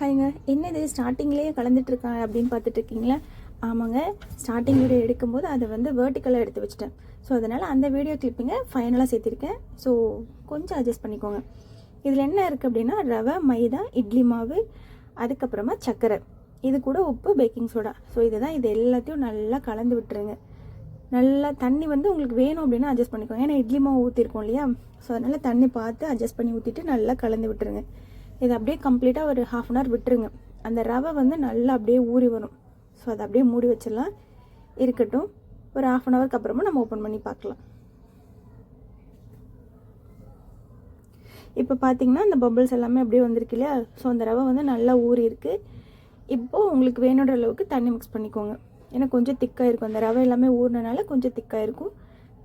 ஹாய்ங்க என்னது ஸ்டார்டிங்லேயே கலந்துட்டுருக்கா அப்படின்னு பார்த்துட்டு இருக்கீங்களா ஆமாங்க. ஸ்டார்டிங் வீடியோ எடுக்கும்போது அதை வந்து வேர்ட்டிக்கலாக எடுத்து வச்சிட்டேன். ஸோ அதனால் அந்த வீடியோ கிளிப்பிங்கை ஃபைனலாக சேர்த்திருக்கேன். ஸோ கொஞ்சம் அட்ஜஸ்ட் பண்ணிக்கோங்க. இதில் என்ன இருக்குது அப்படின்னா ரவை மைதா இட்லி மாவு அதுக்கப்புறமா சர்க்கரை. இது கூட உப்பு பேக்கிங் சோடா ஸோ இதுதான் இது எல்லாத்தையும் நல்லா கலந்து விட்டுருங்க. நல்லா தண்ணி வந்து உங்களுக்கு வேணும் அப்படின்னா அட்ஜஸ்ட் பண்ணிக்கோங்க. ஏன்னா இட்லி மாவு ஊற்றிருக்கோம் இல்லையா? ஸோ அதனால் தண்ணி பார்த்து அட்ஜஸ்ட் பண்ணி ஊற்றிட்டு நல்லா கலந்து விட்டுருங்க. இதை அப்படியே கம்ப்ளீட்டாக ஒரு ஹாஃப் அன் ஹவர் விட்டுருங்க. அந்த ரவை வந்து நல்லா அப்படியே ஊறி வரும். ஸோ அதை அப்படியே மூடி வச்சிடலாம். இருக்கட்டும். ஒரு ஹாஃப் அன் ஹவருக்கு அப்புறமா நம்ம ஓப்பன் பண்ணி பார்க்கலாம். இப்போ பார்த்தீங்கன்னா அந்த பபிள்ஸ் எல்லாமே அப்படியே வந்திருக்கு இல்லையா? ஸோ அந்த ரவை வந்து நல்லா ஊறி இருக்கு. இப்போது உங்களுக்கு வேணுன்ற அளவுக்கு தண்ணி மிக்ஸ் பண்ணிக்கோங்க. ஏன்னா கொஞ்சம் திக்காக இருக்கும். அந்த ரவை எல்லாமே ஊறினனால கொஞ்சம் திக்காக இருக்கும்.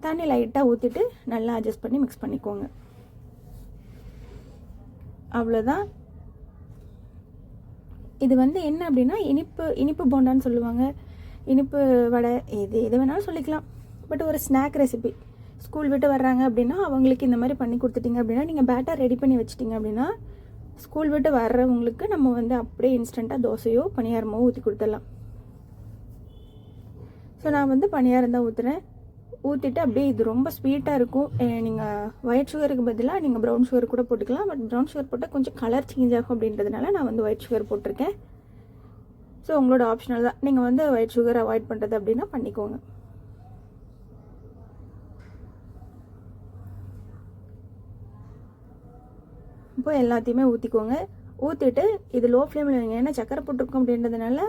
தண்ணி லைட்டாக ஊற்றிட்டு நல்லா அட்ஜஸ்ட் பண்ணி மிக்ஸ் பண்ணிக்கோங்க. அவ்வளோதான் இது வந்து என்ன அப்படின்னா இனிப்பு இனிப்பு போண்டான்னு சொல்லுவாங்க. இனிப்பு வடை எது எது வேணாலும் சொல்லிக்கலாம். பட் ஒரு ஸ்நாக் ரெசிபி ஸ்கூல் விட்டு வர்றாங்க அப்படின்னா அவங்களுக்கு இந்த மாதிரி பண்ணி கொடுத்துட்டிங்க அப்படின்னா நீங்கள் பேட்டர் ரெடி பண்ணி வச்சிட்டிங்க அப்படின்னா ஸ்கூல் விட்டு வர்றவங்களுக்கு நம்ம வந்து அப்படியே இன்ஸ்டண்ட்டாக தோசையோ பணியாரமோ ஊற்றி கொடுத்துடலாம். ஸோ நான் வந்து பணியாரம் தான் ஊற்றுறேன் ஊற்றிட்டு அப்படியே இது ரொம்ப ஸ்வீட்டாக இருக்கும். நீங்கள் ஒயிட் சுகருக்கு பதிலாக நீங்கள் ப்ரௌன் சுகர் கூட போட்டுக்கலாம். பட் ப்ரௌன் சுகர் போட்டால் கொஞ்சம் கலர் சேஞ்ச் ஆகும் அப்படின்றதுனால நான் வந்து ஒயிட் சுகர் போட்டிருக்கேன். ஸோ உங்களோட ஆப்ஷனல் தான். நீங்கள் வந்து ஒயிட் சுகர் அவாய்ட் பண்ணுறது அப்படின்னா பண்ணிக்கோங்க. இப்போ எல்லாத்தையுமே ஊற்றிக்கோங்க ஊற்றிட்டு இது லோ ஃப்ளேமில் வைங்க ஏன்னா சக்கரை போட்டிருக்கோம் அப்படின்றதுனால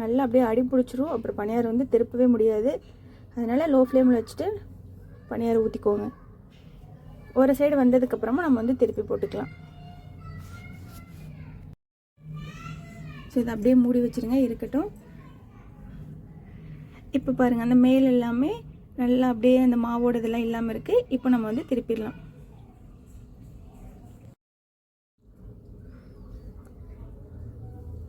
நல்லா அப்படியே அடி பிடிச்சிரும். அப்புறம் பணியார் வந்து திருப்பவே முடியாது. அதனால் லோ ஃப்ளேமில் வச்சுட்டு பணியாரம் ஊற்றிக்கோங்க ஒரு சைடு வந்ததுக்கப்புறமா நம்ம வந்து திருப்பி போட்டுக்கலாம். ஸோ இதை அப்படியே மூடி வச்சுருங்க இருக்கட்டும். இப்போ பாருங்கள் அந்த மேல் எல்லாமே நல்லா அப்படியே அந்த மாவோட இதெல்லாம் இல்லாமல் இருக்குது இப்போ நம்ம வந்து திருப்பிடலாம்.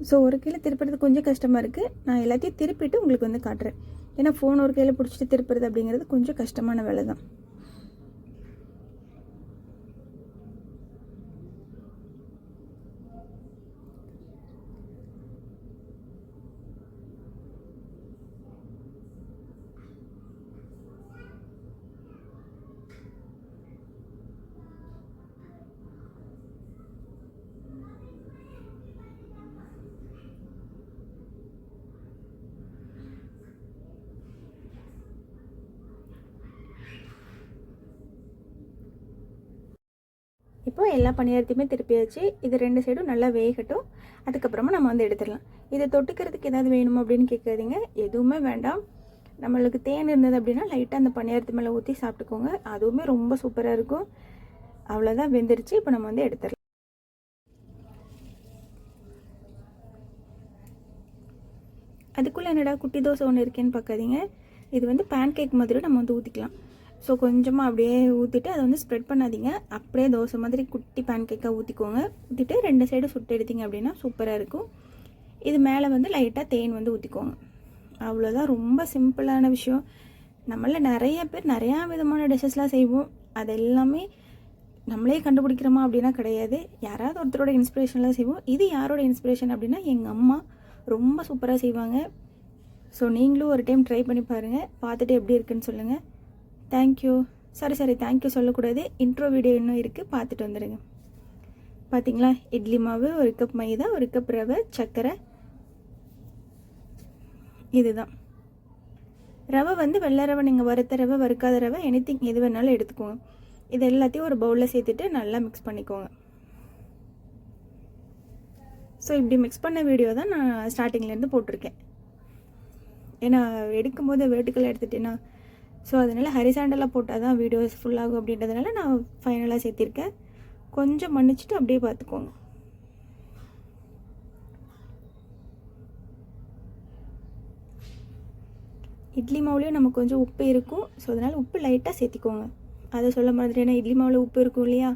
ஸோ ஒரு கீழே திருப்புறது கொஞ்சம் கஷ்டமாக இருக்குது நான் எல்லாத்தையும் திருப்பிட்டு உங்களுக்கு வந்து காட்டுறேன். ஏன்னா ஃபோன் ஒரு கையில் பிடிச்சிட்டு திருப்புறது அப்படிங்கிறது கொஞ்சம் கஷ்டமான வேலை தான் இப்போ எல்லா பணியாரத்தையுமே திருப்பியாச்சு இது ரெண்டு சைடும் நல்லா வேகட்டும். அதுக்கப்புறமா நம்ம வந்து எடுத்துடலாம். இதை தொட்டுக்கிறதுக்கு ஏதாவது வேணுமா அப்படின்னு கேட்காதீங்க. எதுவுமே வேண்டாம். நம்மளுக்கு தேன் இருந்தது அப்படின்னா லைட்டாக அந்த பணியாரத்து மேலே ஊற்றி சாப்பிட்டுக்கோங்க. அதுவுமே ரொம்ப சூப்பராக இருக்கும். அவ்வளோதான் வெந்துருச்சு. இப்போ நம்ம வந்து எடுத்துடலாம். அதுக்குள்ளே என்னடா குட்டி தோசை ஒன்று இருக்கேன்னு பார்க்காதீங்க. இது வந்து பேன் கேக் மாதிரி நம்ம வந்து ஊற்றிக்கலாம் ஸோ கொஞ்சமாக அப்படியே ஊற்றிட்டு அதை வந்து ஸ்ப்ரெட் பண்ணாதீங்க. அப்படியே தோசை மாதிரி குட்டி பேன் கேக்காக ஊற்றிக்கோங்க ஊற்றிட்டு ரெண்டு சைடு சுட்டு எடுத்தீங்க அப்படின்னா சூப்பராக இருக்கும். இது மேலே வந்து லைட்டாக தேன் வந்து ஊற்றிக்கோங்க அவ்வளோதான் ரொம்ப சிம்பிளான விஷயம். நம்மள நிறைய பேர் நிறையா விதமான டிஷ்ஷஸ்லாம் செய்வோம். அது எல்லாமே நம்மளே கண்டுபிடிக்கிறோமா அப்படின்னா கிடையாது. யாராவது ஒருத்தரோட இன்ஸ்பிரேஷன்லாம் செய்வோம். இது யாரோட இன்ஸ்பிரேஷன் அப்படின்னா எங்கள் அம்மா ரொம்ப சூப்பராக செய்வாங்க. ஸோ நீங்களும் ஒரு டைம் ட்ரை பண்ணி பாருங்கள் பார்த்துட்டு எப்படி இருக்குன்னு சொல்லுங்கள் thank you sorry sorry thank you சொல்லக்கூடாது. இன்ட்ரோ வீடியோ இன்னும் இருக்குது பார்த்துட்டு வந்துடுங்க பார்த்தீங்களா இட்லி மாவு ஒரு கப் மைதா ஒரு கப் ரவை சர்க்கரை இதுதான். ரவை வந்து வெள்ளை ரவை நீங்கள் வறுத்த ரவை வறுக்காத ரவை எனித்திங் எது வேணாலும் எடுத்துக்கோங்க. இது எல்லாத்தையும் ஒரு பவுலில் சேர்த்துட்டு நல்லா மிக்ஸ் பண்ணிக்கோங்க. ஸோ இப்படி மிக்ஸ் பண்ண வீடியோ தான் நான் ஸ்டார்டிங்லேருந்து போட்டிருக்கேன். ஏன்னா எடுக்கும்போது வேட்டுக்களை எடுத்துட்டேன்னா ஸோ அதனால் ஹரிசாண்டலாக போட்டால் தான் வீடியோஸ் ஃபுல்லாகும் அப்படின்றதுனால நான் ஃபைனலாக சேர்த்திருக்கேன். கொஞ்சம் மன்னிச்சுட்டு அப்படியே பார்த்துக்கோங்க. இட்லி மாவுலேயும் நமக்கு கொஞ்சம் உப்பு இருக்கும். ஸோ அதனால் உப்பு லைட்டாக சேர்த்திக்கோங்க. அதை சொல்ல மாதிரி ஏன்னா இட்லி மாவில் உப்பு இருக்கும் இல்லையா?